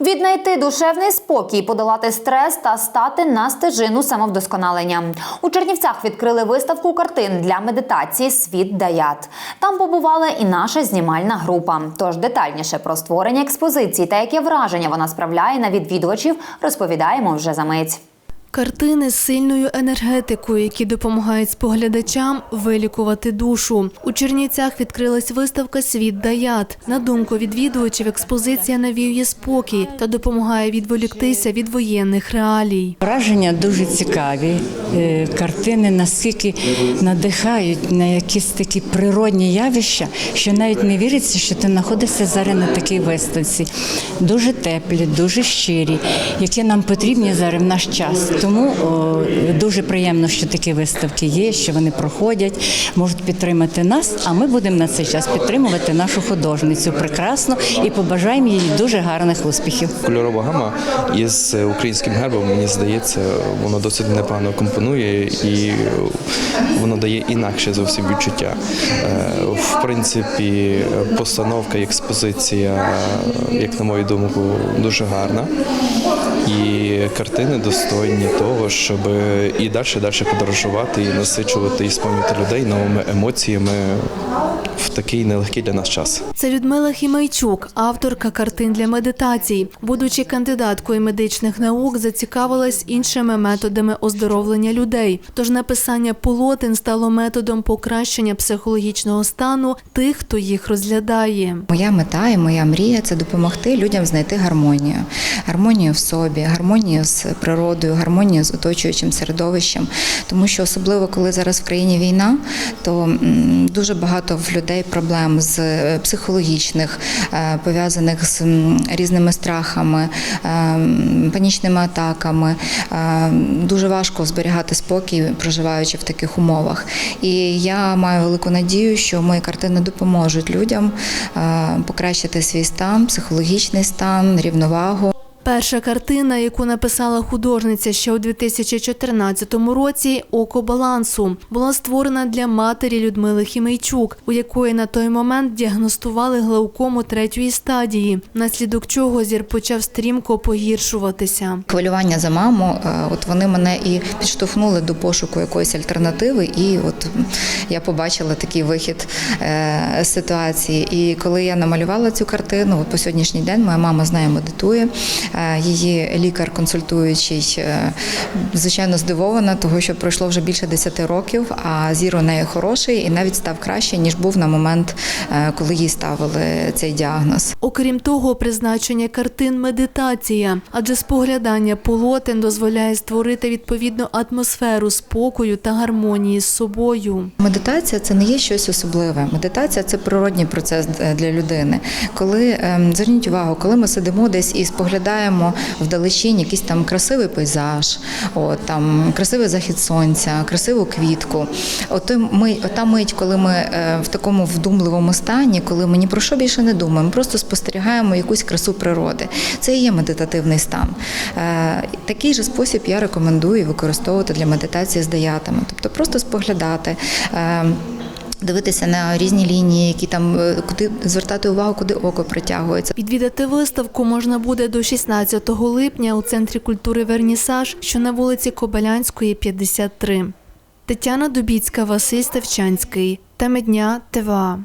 Віднайти душевний спокій, подолати стрес та стати на стежину самовдосконалення. У Чернівцях відкрили виставку картин для медитації Світ Даят. Там побувала і наша знімальна група. Тож детальніше про створення експозиції та яке враження вона справляє на відвідувачів, розповідаємо вже за мить. Картини з сильною енергетикою, які допомагають споглядачам вилікувати душу. У Чернівцях відкрилась виставка Світ Даят. На думку відвідувачів, експозиція навіює спокій та допомагає відволіктися від воєнних реалій. Враження дуже цікаві. Е, Картини наскільки надихають на якісь такі природні явища, що навіть не віриться, що ти знаходишся зараз на такій виставці. Дуже теплі, дуже щирі, які нам потрібні зараз в наш час. Тому о, дуже приємно, що такі виставки є, що вони проходять, можуть підтримати нас. А ми будемо на цей час підтримувати нашу художницю прекрасно і побажаємо їй дуже гарних успіхів. Кольорова гама із українським гербом, мені здається, воно досить непогано компонує і воно дає інакше зовсім відчуття. Е, В принципі, постановка експозиція, як на мою думку, дуже гарна. І картини достойні того, щоб і далі далі подорожувати, і насичувати, і спомнити людей новими емоціями в такий нелегкий для нас час. Це Людмила Хімайчук, авторка картин для медитацій. Будучи кандидаткою медичних наук, зацікавилась іншими методами оздоровлення людей. Тож написання полотен стало методом покращення психологічного стану тих, хто їх розглядає. Моя мета і моя мрія це допомогти людям знайти гармонію, гармонію в собі, гармонію з природою, гармонію з оточуючим середовищем. Тому що особливо коли зараз в країні війна, то дуже багато в людей проблем з е, психологічних, е, пов'язаних з різними страхами, е, панічними атаками. Дуже важко зберігати спокій, проживаючи в таких умовах. І я маю велику надію, що мої картини допоможуть людям покращити свій стан, психологічний стан, рівновагу. Перша картина, яку написала художниця ще у 2014 році Око балансу, була створена для матері Людмили Хімейчук, у якої на той момент діагностували глаукому третьої стадії, внаслідок чого зір почав стрімко погіршуватися. Хвилювання за маму, от вони мене і підштовхнули до пошуку якоїсь альтернативи, і от м, я побачила такий вихід е, ситуації. І коли я намалювала цю картину, по сьогоднішній день моя мама з нею медитує. Е, Її лікар консультуючий, е, звичайно, здивована, того що пройшло вже більше 10 років, а зір у неї хороший і навіть став краще, ніж був на момент, коли їй ставили цей діагноз. Окрім того, призначення картин медитація, адже споглядання полотен дозволяє створити відповідну атмосферу спокою та гармонії з собою. Медитація це не є щось особливе. Медитація це природній процес е, для людини. Коли ем, зверніть увагу, коли ми сидимо десь і споглядаємо вдалечінь якийсь там красивий пейзаж, от там красивий захід сонця, красиву квітку. От ми, ота мить, коли ми е, в такому вдумливому стані, коли ми ні про що більше не думаємо, просто спостерігаємо якусь красу природи. Це і є медитативний стан. Е, Такий же спосіб я рекомендую використовувати для медитації з даятами, тобто просто споглядати. Е, Дивитися на різні лінії, які там е, куди звертати увагу, куди око притягується. Відвідати виставку можна буде до 16 липня у центрі культури Вернісаж, що на вулиці Кобилянської, 53. Тетяна Дубіцька, Василь Ставчанський. Теми дня ТВА.